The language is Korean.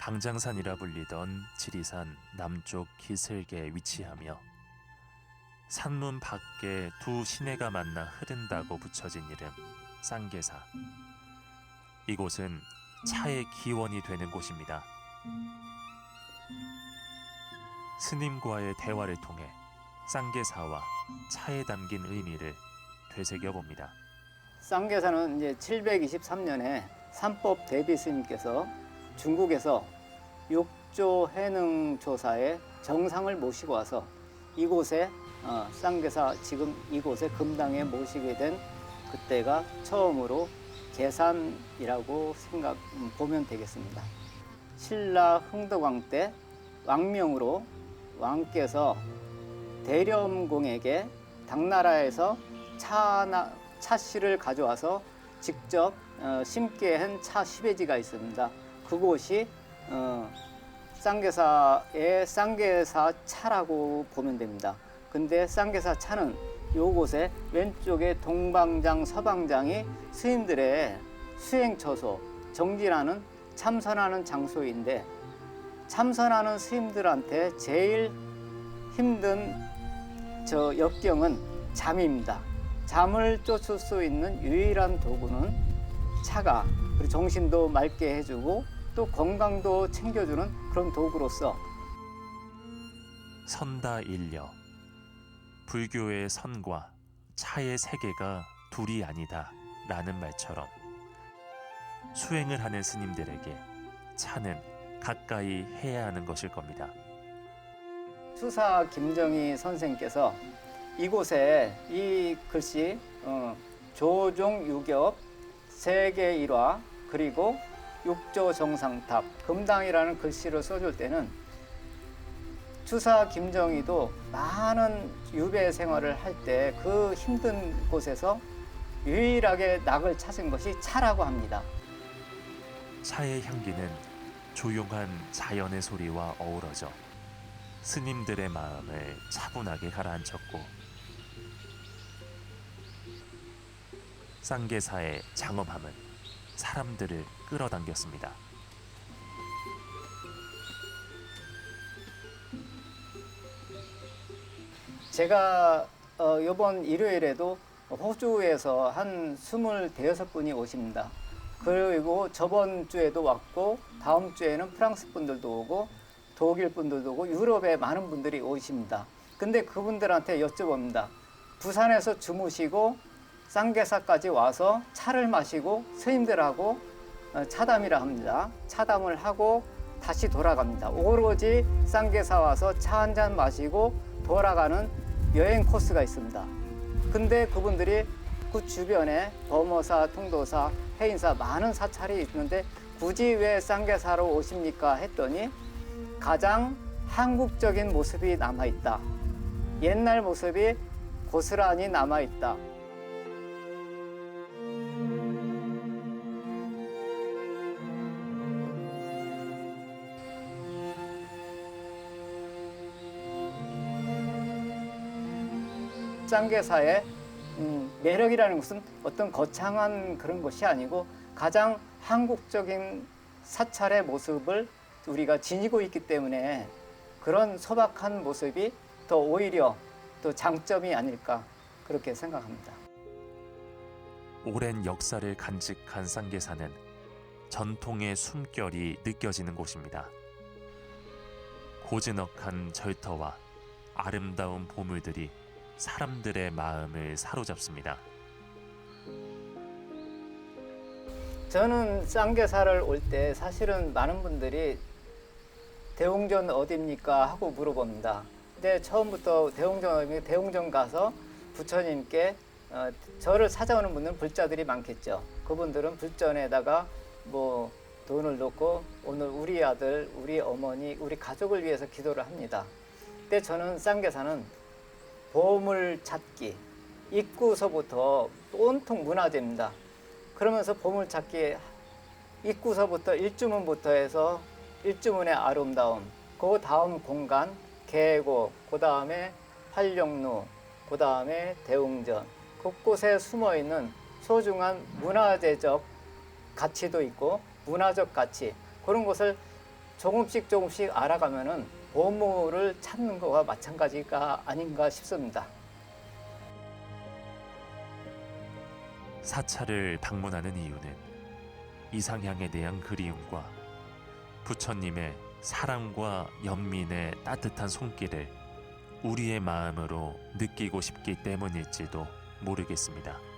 방장산이라 불리던 지리산 남쪽 기슭에 위치하며 산문 밖에 두 시내가 만나 흐른다고 붙여진 이름 쌍계사. 이곳은 차의 기원이 되는 곳입니다. 스님과의 대화를 통해 쌍계사와 차에 담긴 의미를 되새겨 봅니다. 쌍계사는 이제 723년에 삼법 대비 스님께서 중국에서 육조 해능 조사에 정상을 모시고 와서 이곳에 어, 쌍계사 지금 이곳에 금당에 모시게 된 그때가 처음으로 계산이라고 생각 음, 보면 되겠습니다. 신라 흥덕왕 때 왕명으로 왕께서 대렴공에게 당나라에서 차나 차씨를 가져와서 직접 어, 심게 한 차 시베지가 있습니다. 그곳이 어, 쌍계사의 쌍계사 차라고 보면 됩니다. 근데 쌍계사 차는 요곳에 왼쪽에 동방장 서방장이 스님들의 수행 처소 정진하는 참선하는 장소인데 참선하는 스님들한테 제일 힘든 저 역경은 잠입니다. 잠을 쫓을 수 있는 유일한 도구는 차가 그리고 정신도 맑게 해주고 또 건강도 챙겨주는 그런 도구로서 선다 일려 불교의 선과 차의 세계가 둘이 아니다 라는 말처럼 수행을 하는 스님들에게 차는 가까이 해야 하는 것일 겁니다. 수사 김정희 선생께서 이곳에 이 글씨 어, 조종 유격 세계 일화 그리고 육조 정상탑 금당이라는 글씨를 써줄 때는 추사 김정희도 많은 유배 생활을 할 때 그 힘든 곳에서 유일하게 낙을 찾은 것이 차라고 합니다. 차의 향기는 조용한 자연의 소리와 어우러져 스님들의 마음을 차분하게 가라앉혔고 쌍계사의 장엄함은 사람들을 끌어당겼습니다. 제가 어, 이번 일요일에도 호주에서 한 25분이 오십니다. 그리고 저번 주에도 왔고 다음 주에는 프랑스 분들도 오고 독일 분들도 오고 유럽에 많은 분들이 오십니다. 근데 그분들한테 여쭤봅니다. 부산에서 주무시고 쌍계사까지 와서 차를 마시고 스님들하고 어, 차담이라 합니다. 차담을 하고 다시 돌아갑니다. 오로지 쌍계사 와서 차 한 잔 마시고 돌아가는 여행 코스가 있습니다. 근데 그분들이 그 주변에 범어사, 통도사, 해인사 많은 사찰이 있는데 굳이 왜 쌍계사로 오십니까 했더니 가장 한국적인 모습이 남아 있다. 옛날 모습이 고스란히 남아 있다. 쌍계사의 음, 매력이라는 것은 어떤 거창한 그런 것이 아니고 가장 한국적인 사찰의 모습을 우리가 지니고 있기 때문에 그런 소박한 모습이 더 오히려 또 장점이 아닐까 그렇게 생각합니다. 오랜 역사를 간직한 쌍계사는 전통의 숨결이 느껴지는 곳입니다. 고즈넉한 절터와 아름다운 보물들이 사람들의 마음을 사로잡습니다. 저는 쌍계사를 올 때 사실은 많은 분들이 대웅전 어디입니까 하고 물어봅니다. 근데 처음부터 대웅전 대웅전 가서 부처님께 어, 저를 찾아오는 분들은 불자들이 많겠죠. 그분들은 불전에다가 뭐 돈을 놓고 오늘 우리 아들, 우리 어머니, 우리 가족을 위해서 기도를 합니다. 근데 저는 쌍계사는 보물 찾기 입구서부터 온통 문화재입니다. 그러면서 보물 찾기 입구서부터 일주문부터 해서 일주문의 아름다움, 그 다음 공간 계곡, 그 다음에 활용루, 그 다음에 대웅전 곳곳에 숨어 있는 소중한 문화재적 가치도 있고 문화적 가치 그런 것을 조금씩 조금씩 알아가면은 보물을 찾는 거와 마찬가지가 아닌가 싶습니다. 사찰을 방문하는 이유는 이상향에 대한 그리움과 부처님의 사랑과 연민의 따뜻한 손길을 우리의 마음으로 느끼고 싶기 때문일지도 모르겠습니다.